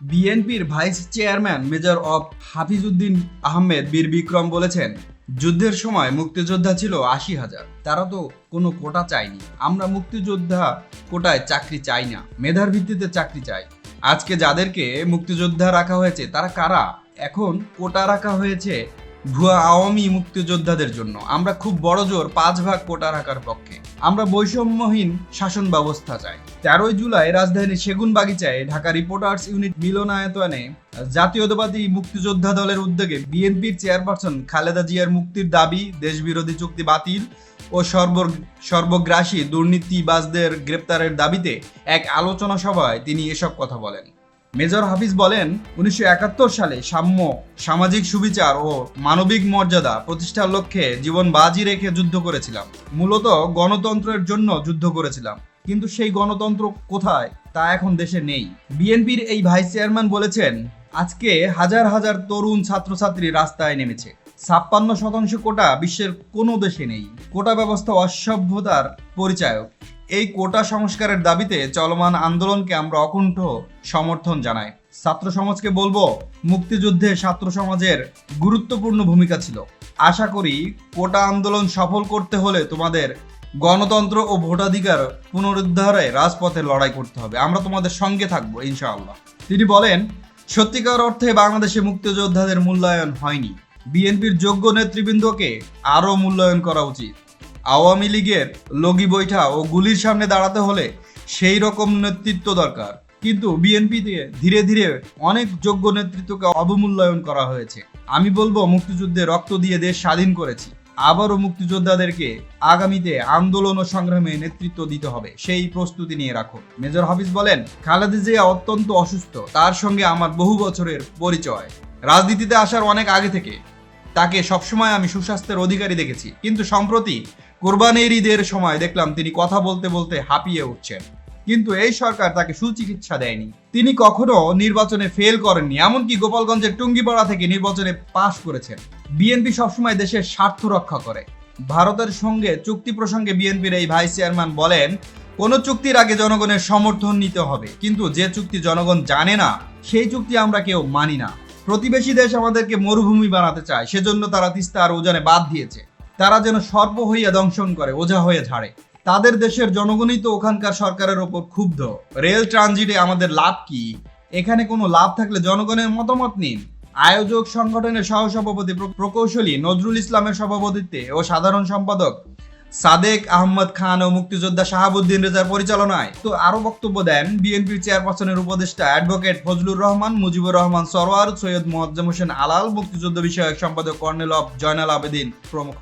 বিএনপির vice chairman major অব হাফিজউদ্দিন আহমেদ বীর বিক্রম বলেছেন, যুদ্ধের সময় মুক্তিযোদ্ধা ছিল আশি হাজার। তারা তো কোনো কোটা চায়নি। আমরা মুক্তিযোদ্ধা কোটায় চাকরি চাই না। মেধার ভিত্তিতে চাকরি চাই। আজকে যাদেরকে মুক্তিযোদ্ধা রাখা হয়েছে, তারা কারা? এখন কোটা রাখা হয়েছে ভুয়া আওয়ামী মুক্তিযোদ্ধাদের জন্য। আমরা খুব বড় জোর পাঁচ ভাগ কোটা রাখার পক্ষে। আমরা বৈষম্যহীন শাসন ব্যবস্থা চাই। তেরোই জুলাই রাজধানীর সেগুন বাগিচায় ঢাকা রিপোর্টার্স ইউনিট মিলনায়তনে জাতীয়তাবাদী মুক্তিযোদ্ধা দলের উদ্যোগে বিএনপির চেয়ারপারসন খালেদা জিয়ার মুক্তির দাবি, দেশবিরোধী চুক্তি বাতিল ও সর্ব, সর্বগ্রাসী দুর্নীতিবাজদের গ্রেপ্তারের দাবিতে এক আলোচনা সভায় তিনি এসব কথা বলেন। মেজর হাফিজ বলেন, উনিশশো একাত্তর সালে সাম্য, সামাজিক সুবিচার ও মানবিক মর্যাদা প্রতিষ্ঠার লক্ষ্যে জীবন বাজি রেখে যুদ্ধ করেছিলাম। মূলত গণতন্ত্রের জন্য যুদ্ধ করেছিলাম। কিন্তু সেই গণতন্ত্র কোথায় তা এখন দেশে নেই। বিএনপির এই ভাইস চেয়ারম্যান বলেছেন, আজকে হাজার হাজার তরুণ ছাত্রছাত্রী রাস্তায় নেমেছে। ছাপ্পান্ন শতাংশ কোটা বিশ্বের কোনো দেশে নেই। কোটা ব্যবস্থা অসভ্যতার পরিচায়ক। এই কোটা সংস্কারের দাবিতে চলমান আন্দোলনকে আমরা অকুণ্ঠ সমর্থন জানাই। ছাত্র সমাজকে বলব, মুক্তিযুদ্ধে ছাত্র সমাজের গুরুত্বপূর্ণ ভূমিকা ছিল। আশা করি কোটা আন্দোলন সফল করতে হলে তোমাদের গণতন্ত্র ও ভোটাধিকার পুনরুদ্ধারে রাজপথে লড়াই করতে হবে। আমরা তোমাদের সঙ্গে থাকব, ইনশাআল্লাহ। তিনি বলেন, সত্যিকার অর্থে বাংলাদেশে মুক্তিযোদ্ধাদের মূল্যায়ন হয়নি। বিএনপির যোগ্য নেতৃবৃন্দকে আরও মূল্যায়ন করা উচিত। আওয়ামী লীগের লগি বৈঠা ও গুলির সামনে দাঁড়াতে হলে সেই রকম নেতৃত্ব দরকার। কিন্তু বিএনপিতে ধীরে ধীরে অনেক যোগ্য নেতৃত্বকে অবমূল্যায়ন করা হয়েছে। আমি বলব, মুক্তিযুদ্ধে রক্ত দিয়ে দেশ স্বাধীন করেছি। আবারও মুক্তিযোদ্ধাদেরকে আগামীতে আন্দোলন ও সংগ্রামে নেতৃত্ব দিতে হবে। সেই প্রস্তুতি নিয়ে রাখো। মেজর হাফিজ বলেন, খালেদা জিয়া অত্যন্ত অসুস্থ। তার সঙ্গে আমার বহু বছরের পরিচয়। রাজনীতিতে আসার অনেক আগে থেকে। তাকে সবসময় আমি সুস্বাস্থ্যের অধিকারী দেখেছি। কিন্তু সম্প্রতি কোরবানির ঈদের সময় দেখলাম তিনি কথা বলতে বলতে হাঁপিয়ে উঠছেন। কিন্তু এই সরকার তাকে সুচিকিৎসা দেয়নি। তিনি কখনো নির্বাচনে ফেল করেননি। এমনকি গোপালগঞ্জের টুঙ্গিপাড়া থেকে নির্বাচনে পাশ করেছেন। বিএনপি সবসময় দেশের স্বার্থ রক্ষা করে। ভারতের সঙ্গে চুক্তি প্রসঙ্গে বিএনপির এই ভাইস চেয়ারম্যান বলেন, কোন চুক্তির আগে জনগণের সমর্থন নিতে হবে। কিন্তু যে চুক্তি জনগণ জানে না, সেই চুক্তি আমরা কেউ মানি না। প্রতিবেশী দেশ আমাদেরকে মরুভূমি বানাতে চায়, সেজন্য তারা তিস্তা আর ওজানে বাদ দিয়েছে। তারা যেন সর্ব হইয়া দংশন করে, ওঝা হয়ে ঝাড়ে। তাদের দেশের জনগণই তো ওখানকার সরকারের ওপর ক্ষুব্ধ। রেল ট্রানজিটে আমাদের লাভ কি? এখানে কোনো লাভ থাকলে জনগণের মতামত নিন। আয়োজক সংগঠনের সহসভাপতি প্র- প্রকৌশলী নজরুল ইসলামের সভাপতিত্বে ও সাধারণ সম্পাদক সাদেক আহমদ খান ও মুক্তিযোদ্ধা শাহাবুদ্দিন রেজার পরিচালনায়। তো আরও বক্তব্য দেন বিএনপির চেয়ারপারসনের উপদেষ্টা অ্যাডভোকেট ফজলুর রহমান, মুজিবুর রহমান সরোয়ার সৈয়দ মোয়াজ্জেম হোসেন আলাল, মুক্তিযুদ্ধ বিষয়ক সম্পাদক কর্নেল অফ জয়নাল আবেদিন প্রমুখ।